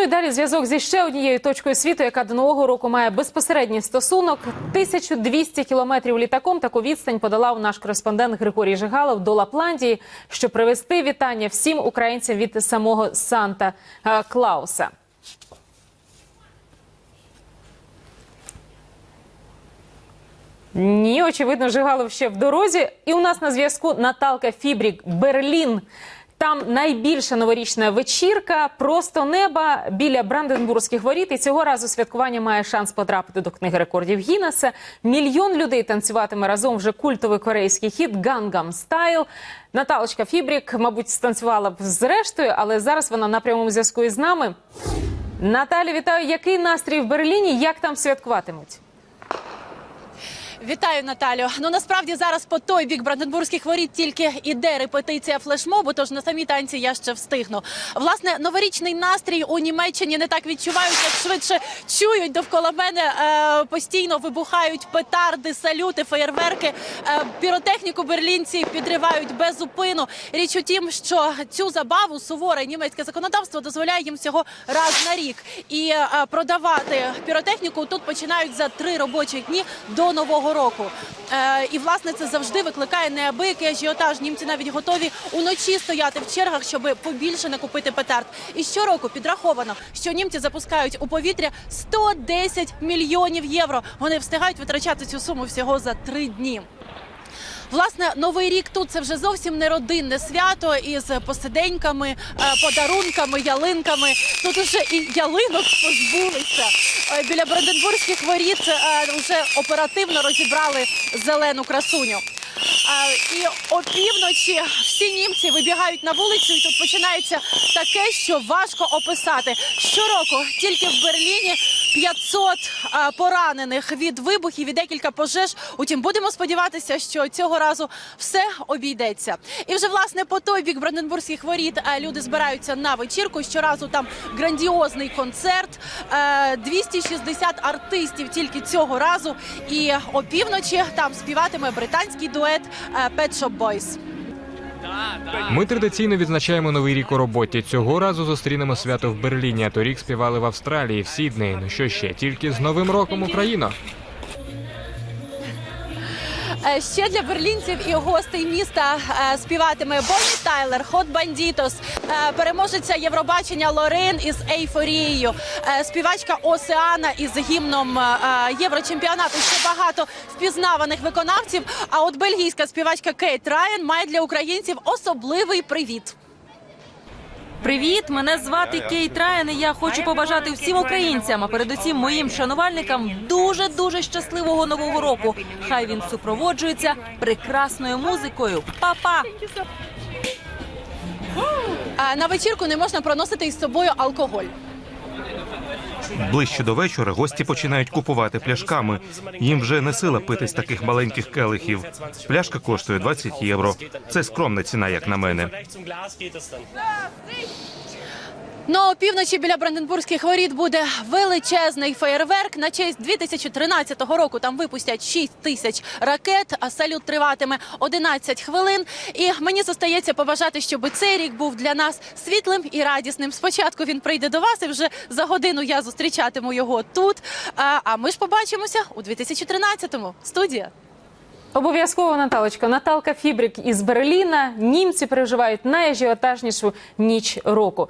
Ну і далі зв'язок зі ще однією точкою світу, яка до нового року має безпосередній стосунок. 1200 кілометрів літаком таку відстань подолав наш кореспондент Григорій Жигалов до Лапландії, щоб привезти вітання всім українцям від самого Санта е, Клауса. Ні, очевидно, Жигалов ще в дорозі. І у нас на зв'язку Наталка Фібрік, Берлін. Там найбільша новорічна вечірка, просто неба біля Бранденбурзьких воріт. І цього разу святкування має шанс потрапити до книги рекордів Гіннеса. Мільйон людей танцюватиме разом вже культовий корейський хіт Гангам Стайл. Наталочка Фібрік, мабуть, станцювала б зрештою, але зараз вона на прямому зв'язку із нами. Наталі, вітаю. Який настрій в Берліні? Як там святкуватимуть? Вітаю, Наталю. Ну насправді зараз по той бік Бранденбурзьких воріт тільки іде репетиція флешмобу, тож на самі танці я ще встигну. Власне, новорічний настрій у Німеччині не так відчувають, як швидше чують довкола мене. Е, постійно вибухають петарди, салюти, феєрверки. Е, піротехніку берлінці підривають без зупину. Річ у тім, що цю забаву суворе німецьке законодавство дозволяє їм всього раз на рік. І е, продавати піротехніку тут починають за три робочі дні до нового року. Е, і власне це завжди викликає неабиякий ажіотаж. Німці навіть готові уночі стояти в чергах, щоб побільше накупити петард. І щороку підраховано, що німці запускають у повітря 110 мільйонів євро. Вони встигають витрачати цю суму всього за три дні. Власне, новий рік тут це вже зовсім не родинне свято із посиденьками, е, подарунками, ялинками. Тут уже і ялинок позбулися. Е, Біля Бранденбурзьких воріт е, вже оперативно розібрали зелену красуню. І опівночі всі німці вибігають на вулицю, і тут починається таке, що важко описати. Щороку тільки в Берліні 500 е, поранених від вибухів і декілька пожеж. Утім, будемо сподіватися, що цього разу все обійдеться. І вже власне по той бік Бранденбурзьких воріт е, люди збираються на вечірку. Щоразу там грандіозний концерт, е, 260 артистів тільки цього разу. І опівночі там співатиме британський дует е, Pet Shop Boys. Ми традиційно відзначаємо новий рік у роботі. Цього разу зустрінемо свято в Берліні. А торік співали в Австралії, в Сіднеї. Ну що ще? Тільки з Новим роком Україна. Е, Ще для берлінців і гостей міста е, співатиме Бонні Тайлер, Хот Бандітос, е, переможеця Євробачення Лорен із ейфорією, співачка Осеана із гімном Єврочемпіонату. Ще багато впізнаваних виконавців. А от бельгійська співачка Кейт Райан має для українців особливий привіт. Привіт, мене звати Кейт Райан. і Я хочу побажати всім українцям, а передусім моїм шанувальникам дуже дуже щасливого нового року. Хай він супроводжується прекрасною музикою. Па-па! На вечірку не можна проносити із собою алкоголь. Ближче до вечора гості починають купувати пляшками. Їм вже не сила пити з таких маленьких келихів. Пляшка коштує 20 євро. Це скромна ціна, як на мене. Ну, опівночі біля Бранденбурзьких воріт буде величезний феєрверк. На честь 2013 року там випустять 6 тисяч ракет, а салют триватиме 11 хвилин. І мені зостається побажати, щоб цей рік був для нас світлим і радісним. Спочатку він прийде до вас, і вже за годину я зустрічатиму його тут. А, а ми ж побачимося у 2013-му. Студія. Обов'язково Наталочка. Наталка Фібрик із Берліна. Німці переживають найажіотажнішу ніч року.